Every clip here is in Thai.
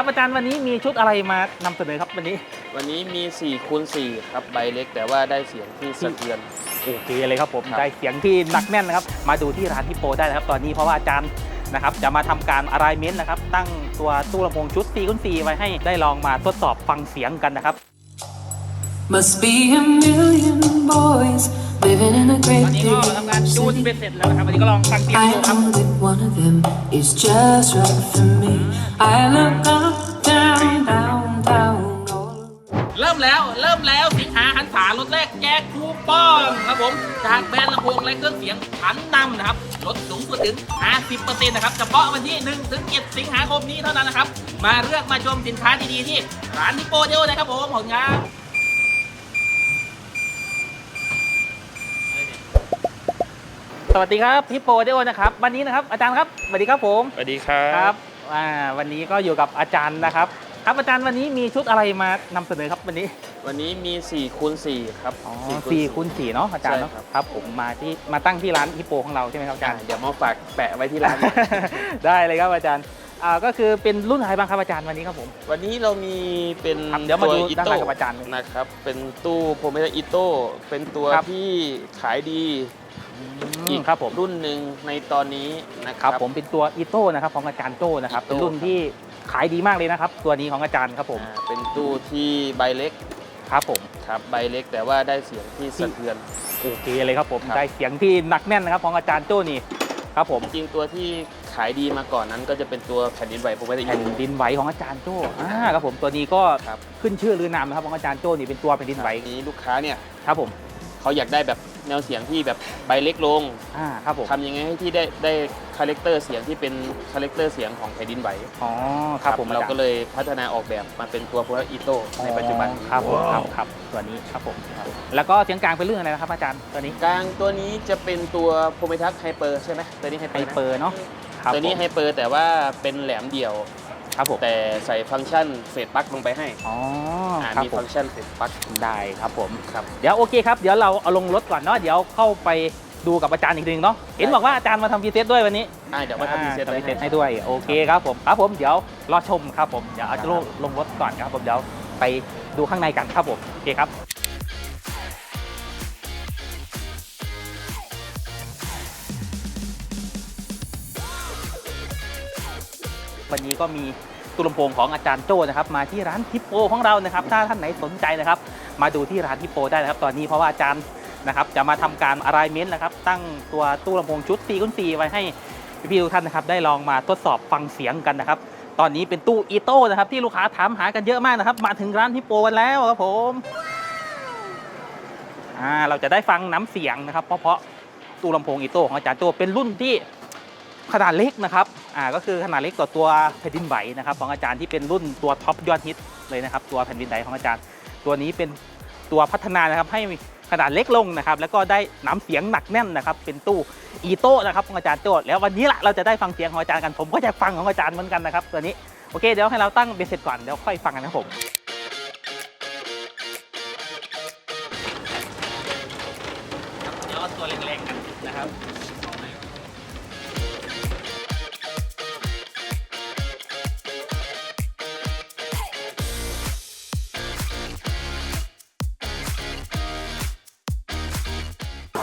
ครับอาจารย์วันนี้มีชุดอะไรมานำเสนอครับวันนี้ วันนี้มี4คูณ4ครับใบเล็กแต่ว่าได้เสียงที่สะเทือน โอเคเลยครับผมครับ ได้เสียงที่หนักแน่นนะครับ มาดูที่ร้านที่โปรได้นะครับ ตอนนี้เพราะว่าอาจารย์นะครับจะมาทำการอะไรเมนต์นะครับ ตั้งตัวตู้ลำโพงชุด4คูณ4ไว้ให้ได้ลองมาทดสอบฟังเสียงกันนะครับ Must be a million boys living in a ต great อนนี้ก็ทำการ big จูน city. เป็นเสร็จแล้วนะครับวันนี้ก็ลองฟังเสียง I ดูครับ know that one of them is just right for me. I look up, down, down, down, all เริ่มแล้วเริ่มแล้วสิงหาหันษารถแรกแจกคูปองครับผมจากแบรนด์ลำโพงและเครื่องเสียงผันนำนะครับลดสูงสุดถึง 50%นะครับเฉพาะวันที่1ถึง7สิงหาคมนี้เท่านั้นนะครับ มาเลือกมาชมสินค้าดีๆที่ร้านนิโปเดียวนะครับผมขอบคุณครับ สวัสดีครับฮิปโปเดียวนะครับวันนี้นะครับอาจารย์ครับสวัสดีครับผมสวัสดีครับครับอ่าวันนี้ก็อยู่กับอาจารย์นะครับ ครับอาจารย์วันนี้มีชุดอะไรมานำเสนอครับวันนี้ วันนี้มี4คูณ4ครับอ๋อ4สี่คูณสี่เนาะอาจารย์เนาะใช่ครับครับผมมาที่มาตั้งที่ร้านฮิปโปของเราใช่ไหมครับอาจาอ่ารย์เดี๋ยวมาฝากแปะไว้ที่ร้านได้เลยครับอาจารย์อ่าก็คือเป็นรุ่นอะไรบ้างครับอาจารย์วันนี้ครับผม วันนี้เรามีเป็นครับเดี๋ยวมาตัวดูอิด้านโต้หลังกับอาจารย์นะครับ เป็นตู้โพเมตอิโต้เป็นตัวครับที่ขายดี อีกครับผมรุ่นหนึ่งในตอนนี้นะคครัรับบผมเป็นตัวอีโต้นะครับของอาจารย์โต้นะครับอีเป็นโต้รุ่นที่ขายดีมากเลยนะครับ ตัวนี้ของอาจารย์ครับผมอ่าเป็นตู้ที่ใบเล็กครับผม ครับใบเล็กแต่ว่าได้เสียงที่สะเทือน โอเคเลยครับผมครับ ได้เสียงที่หนักแน่นนะครับของอาจารย์โต้นี่ครับผมจริงๆตัวที่ขายดีมาก่อนนั้นก็จะเป็นตัวแผ่นดินไหวโพเมตอิแผ่นโต้ดินไหวของอาจารย์โต้อ่าครับผมตัวนี้ก็ครับ ขึ้นชื่อลือนามนะครับของอาจารย์โต้นี่เป็นตัวแผ่นดินไหวนี้ลูกค้าเนี่ยครับผมเขาอยากได้แบบ แนวเสียงที่แบบใบเล็กลงอ่าครับผมทำยังไงให้ที่ได้ได้คาแรคเตอร์เสียงที่เป็นคาแรคเตอร์เสียงของแผ่นดินไหวอ๋อครับผมเราอจก็ย์เลยพัฒนาออกแบบมาเป็นตัวโพลาริโต้ในปัจจุบันอ๋อครับผมครับครับตัวนี้ครับผมครับแล้วก็เสียงกลางเป็นเรื่องอะไรนะครับอาจารย์ตัวนี้กลางตัวนี้จะเป็นตัวโพเมทัสไฮเปอร์ใช่ไหมตัวนี้ไฮเปไฮอร์เปอร์เนาะครับตัวนี้ผมไฮเปอร์แต่ว่าเป็นแหลมเดี่ยว ครับผม แต่ใส่ฟังก์ชันเฟดปลั๊กลงไปให้อ๋ออ่าครับมีผฟัมงก์ชันเฟดปลั๊กได้ครับผม ครับ เดี๋ยวโอเคครับ เดี๋ยวเราเอาลงรถก่อนเนาะ เดี๋ยวเข้าไปดูกับอาจารย์อีกทีนึงเนาะ เห็นบอกว่าอาจารย์มาทำพรีเซตด้วยวันนี้อ่าเดี๋ยวมาทำดีเซตอ่าไว้ ทำพรีเซตให้ให้ด้วย โอเคครับผม ครับผม เดี๋ยวรอชมครับผม เดี๋ยวเอาจะลงลงรถก่อนครับผม เดี๋ยวไปดูข้างในกันครับผม โอเคครับ วันนี้ก็มีตู้ลำโพงของอาจารย์โจ้นะครับมาที่ร้านทิปโปของเรานะครับถ้าท่านไหนสนใจนะครับ มาดูที่ร้านทิปโปได้นะครับ ตอนนี้เพราะว่าอาจารย์นะครับจะมาทำการอะไรเมนต์นะครับ ตั้งตัวตู้ลำโพงชุด4คูณ4ไว้ให้พี่ๆทุกท่านนะครับได้ลองมาทดสอบฟังเสียงกันนะครับ ตอนนี้เป็นตู้อีโต้นะครับที่ลูกค้าถามหากันเยอะมากนะครับ มาถึงร้านทิปโปกันแล้วครับผมอ่าเราจะได้ฟังน้ำเสียงนะครับ เพราะๆตู้ลำโพงอีโต้ของอาจารย์โจ้เป็นรุ่นที่ ขนาดเล็กนะครับอ่าก็คือขนาดเล็กกว่าตัวแผ่นดินไหวนะครับของอาจารย์ที่เป็นรุ่นตัวท็อปยอดฮิตเลยนะครับตัวแผ่นดินไหวของอาจารย์ ตัวนี้เป็นตัวพัฒนานะครับให้ขนาดเล็กลงนะครับแล้วก็ได้น้ำเสียงหนักแน่นนะครับเป็นตู้อีโต้นะครับของอาจารย์โจ้แล้ววันนี้ละเราจะได้ฟังเสียงของอาจารย์กันผมก็จะฟังของอาจารย์เหมือนกันนะครับตัวนี้โอเคเดี๋ยวให้เราตั้งเบสเสร็จก่อนเดี๋ยวค่อยฟังกันนะครับผมเดี๋ยวตัวแรงๆกันนะครับ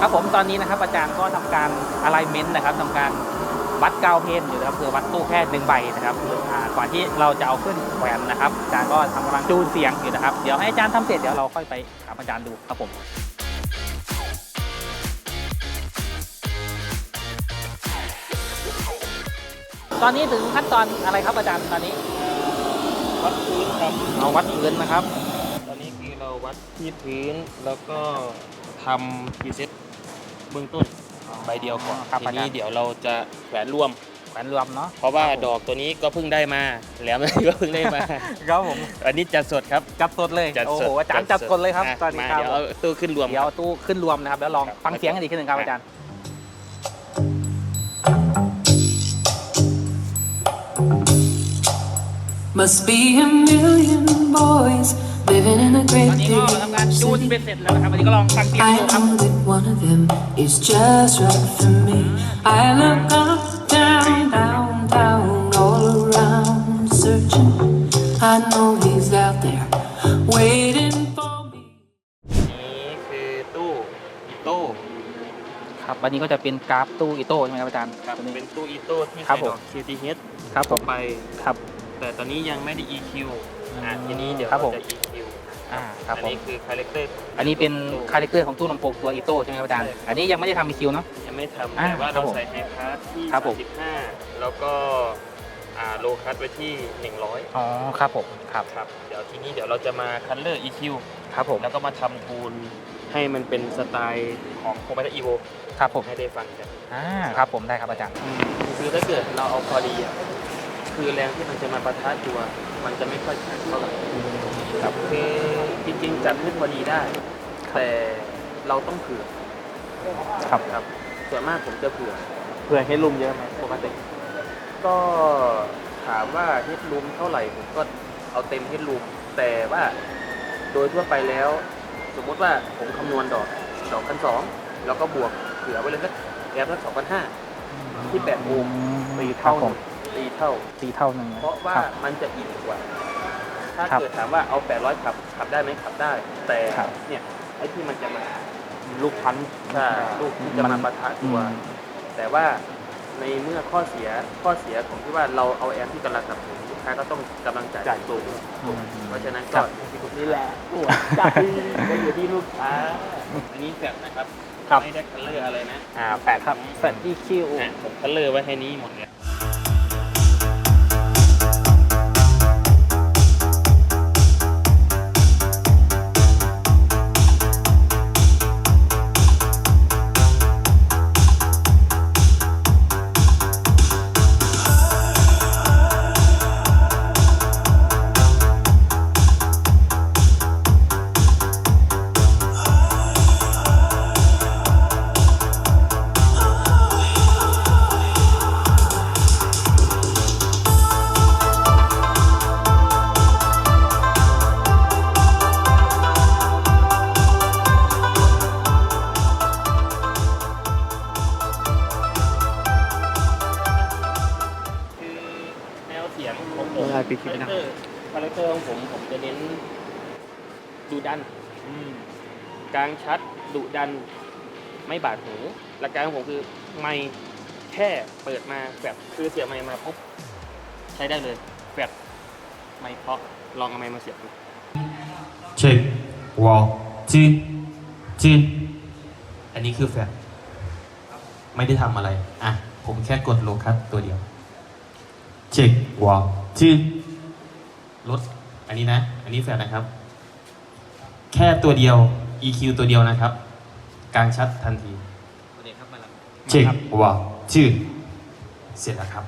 ครับผมตอนนี้นะครับอาจารย์ก็ทำการ alignment นะครับทำการวัดกาวเพนอยู่นะครับคือวัดตู้แค่หนึ่งใบนะครับอ่าก่อนที่เราจะเอาขึ้นแขวนนะครับอาจารย์ก็ทำกำลังจูนเสียงอยู่นะครับเดี๋ยวให้อาจารย์ทำเสร็จเดี๋ยวเราค่อยไปถามอาจารย์ดูครับผมตอนนี้ถึงขั้นตอนอะไรครับอาจารย์ตอนนี้ วัดพื้นครับเอาวัดพื้นนะครับ ตอนนี้คือเราวัดที่พื้นแล้วก็ทำดีเซตเบื้องต้นใบเดียวก่อนครับทีอาจานี้รย์ เดี๋ยวเราจะแขวนรวม แขวนรวมเนาะเพราะว่าดอกตัวนี้ก็เพิ่งได้มาแหลมอันนี้ก็เพิ่งได้มา ครับผมอันนี้จัดสดครับจัดสดเลยจัดโอ้สโหดอาจารย์จัดสดเลยครับะตอนนี้มาครับเดี๋ยวเอาตู้ขึ้นรวม เดี๋ยวเอาตู้ขึ้นรวมนะครับแล้วลองครับฟังเสียงกันอีกทีหนึ่งครับอาจารย์ Must be a million boys living in a ต great อนนี้ก็ทำการ big จูน city. เป็นเสร็จแล้วนะครับวันนี้ก็ลองฟังเสียง I ดูครับ know that one of them is just right for me. I look up, down, down, down, all around, searching I know he's out there waiting for me. นี้คือตู้อิโต้ครับอันนี้ก็จะเป็นกราฟตู้อิโต้ใช่ไหมครับอาจารย์ครับตัวนี้ เป็นตู้อิโต้ที่ครัใส่บผดม อก QTH ครับผมไป ครับแต่ตอนนี้ยังไม่ได้ EQ อะทีนี้เดี๋ยวครับผมเราจะ EQ อ่าครับอันผมนี้คือคาแรคเตอร์อันนี้เป็นคาแรคเตอร์ของตู้ลำโพงตัวอิโต้ใช่ไหมครับอาจารย์อันนี้ยังไม่ได้ทำมีคิวเนาะ ยังไม่ทำอ่าแต่ว่าครับเราผมใส่ไฮคัสที่ครับผม 35แล้วก็อ่าโลคัสไว้ที่ 100อ๋อครับผมครับครับเดี๋ยวทีนี้เดี๋ยวเราจะมาคันเลอร์ EQ ครับผมแล้วก็มาทำทูนให้มันเป็นสไตล์ของโคมาตาอีโวครับผมให้ได้ฟังกัน อ่าครับผมได้ครับอาจารย์ คือถ้าเกิดเราเอาพอดีอะคือแรงที่มันจะมาปะทะตัว มันจะไม่ค่อยแข็งเท่าไหร่ครับคือจริงๆจัดให้พอดีได้ แต่เราต้องเผื่อครับครับส่วนมากผมจะเผื่อเผื่อให้ลุมเยอะไหมปกติก็ถามว่าเฮดลุมเท่าไหร่ผมก็เอาเต็มเฮดลุมแต่ว่าโดยทั่วไปแล้ว สมมุติว่าผมคำนวณดอกดอกพันสองแล้วก็บวกเผื่อไว้เลยสักแอบสักสองพันห้าที่แปดโอห์มตีครัเท่าบผม ตีเท่า ตีเท่าหนึ่งเพราะว่าครับ มันจะอิ่มกว่า ถ้าครับเกิดถามว่าเอา 800 ขับ ขับได้ไหมขับได้ แต่ครับเนี่ยไอ้ที่มันจะมาลูกพันใช่ลูกที่จะมาปะทะอืตัวมแต่ว่าในเมื่อข้อเสียข้อเสียของที่ว่าเราเอาแอมที่กำลังสนับสนุนลูกค้าก็ต้องกำลังจ่ายสูงอืมเพราะฉะนั้นครัก็บนี่แหละหัวใจก็อยู่ที่ลูกค้าอันนี้แฟบนะครับครับ ไม่ได้คัลเลอร์อะไรนะอ่าแปดครับแปด EQ อะผมคัลเลอร์ไว้ให้นี้หมดเลย กลางชัดดุดันไม่บาดหู หลักการของผมคือไม่แค่เปิดมาแบบคือเสียบไมค์มาปุ๊บใช้ได้เลยแบบไม่เพราะลองเอาไมค์มาเสียบดู check wall จีจีอันนี้คือแฟลไม่ได้ทำอะไร อะ ผมแค่กดโลคัสตัวเดียว check wall จีลดอันนี้นะ อันนี้แฟลนะครับ แค่ตัวเดียว EQ ตัวเดียวนะครับกลางชัดทันที check wall จีเสร็จแล้วครับ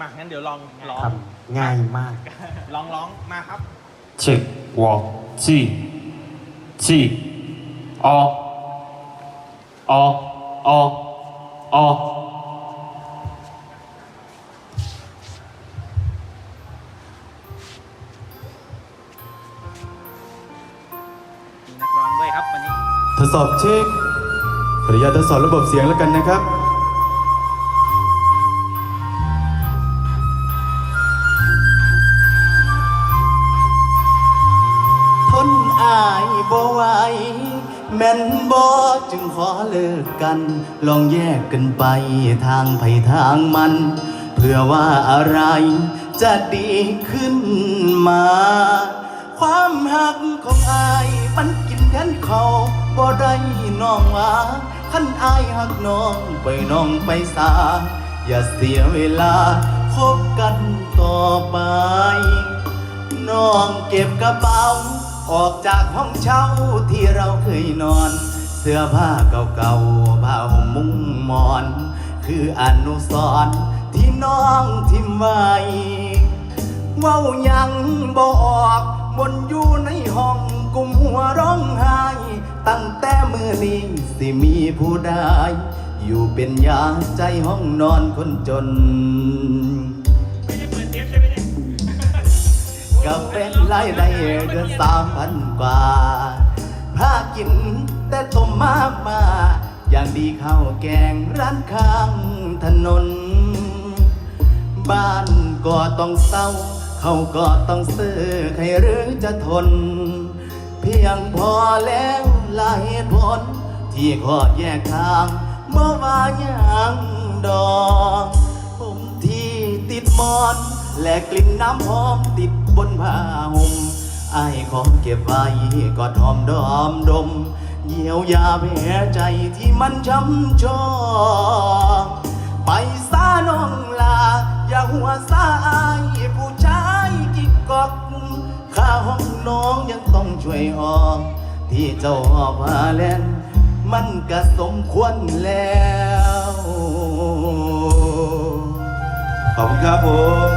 มางั้นเดี๋ยวลองลองทำง่ายมาก ลองร้องมาครับ check wall จีจีออออออมี ทดสอบเช็คขออนุญาตทดสอบระบบเสียงแล้วกันนะครับ ทนอายบ่ไหวแม่นบ่จึงขอเลิกกัน ลองแยกกันไปทางไผทางมัน เพื่อว่าอะไรจะดีขึ้นมา ความหักของอายมันกินแทนเขา บ่ได้น้องว่าท่านอายหักน้องไปน้องไปสา อย่าเสียเวลาคบกันต่อไป น้องเก็บกระเป๋า ออกจากห้องเช่าที่เราเคยนอน เสื้อผ้าเก่าๆผ้าห่มมุ้งหมอน คืออนุสรณ์ที่น้องทิมไว้เว้ายังบออกบนอยู่ในห้องกุมหัวร้องไห้ ตั้งแต่มือนี้สิมีผู้ใดอยู่เป็นยาใจห้องนอนคนจนกับเป็นรายได้เดือนสามพันกว่าพากินแต่ต้มมามาอย่างดีข้าวแกงร้านข้างถนน บ้านก็ต้องเศร้า เขาก็ต้องซื้อใครหรือจะทน เพียงพอแล้ว หลายเหตุผล ที่ขอแยกทางเมื่อว่ายังดอกผมที่ติดมอน และกลิ่นน้ำหอมติดบนผ้าห่มไอ้ของเก็บไว้ก็ทอมดอมดม เยียวยาแผลใจที่มันช้ำชอกไปซาน้องลา อย่าหัวซาอายผู้ชายจิกกอกข้าห้องน้องยังต้องช่วยออก ที่เจ้าหอบพาเล่นมันก็สมควรแล้ว ขอบคุณครับผม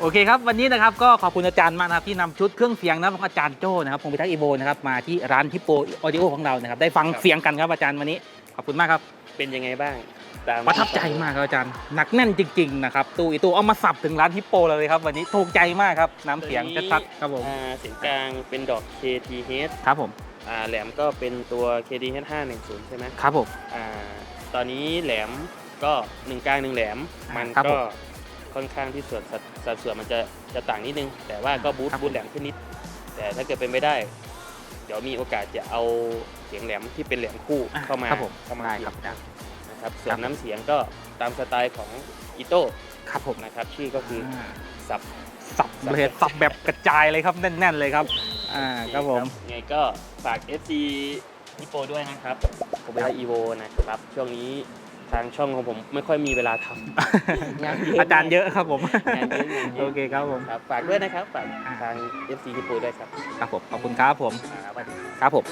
โอเคครับ วันนี้นะครับก็ขอบคุณอาจารย์มากนะครับที่นำชุดเครื่องเสียงนะของอาจารย์โจ้นะครับพงพิทักษ์อีโวนะครับมาที่ร้านฮิปโปออดิโอของเรานะครับได้ฟังเสียงกันครับอาจารย์วันนี้ ขอบคุณมากครับ เป็นยังไงบ้างตามประทับใจมากครับอาจารย์หนักแน่นจริง ๆ นะครับ ตู้อีตู้เอามาสับถึงร้านฮิปโปเลยครับ วันนี้ถูกใจมากครับ น้ำเสียงชัดๆครับผมอ่าเสียงกลางเป็นดอก KTH ครับผมอ่าแหลมก็เป็นตัว KTH 510 ใช่ไหมครับผมอ่าตอนนี้แหลมก็หนึ่งกลางหนึ่งแหลมมันครับผก็มค่อนข้างที่ส่วนสัดสัดส่วนมันจะจะต่างนิดนึง แต่ว่าก็บูทครับบูทแหลมขึ้นนิด แต่ถ้าเกิดเป็นไปได้ เดี๋ยวมีโอกาสจะเอาเสียงแหลมที่เป็นแหลมคู่อะเข้ามาครับผมเข้ามาได้ครับอาจารย์นะครับส่วครันบ น้ำเสียงก็ตามสไตล์ของอิโต้ครับผมนะครับชื่อก็คืออ่าสับ สับเลยสับแบบกระจายเลยครับแน่น ๆ เลยครับอ่าครับผมไงก็ฝาก FC ฮิปโปด้วยนะครับผมเป็นอีโวนะครับ ช่วงนี้ ทางช่องของผมไม่ค่อยมีเวลาทำงานเยอะอาจารย์เยอะครับผมงานเยอะงานเยอะโอเคครับผมครับฝากด้วยนะครับฝากทาง FC ฮิปโปด้วยครับครับผมขอบคุณครับผม อ่าสวัสดี ครับผม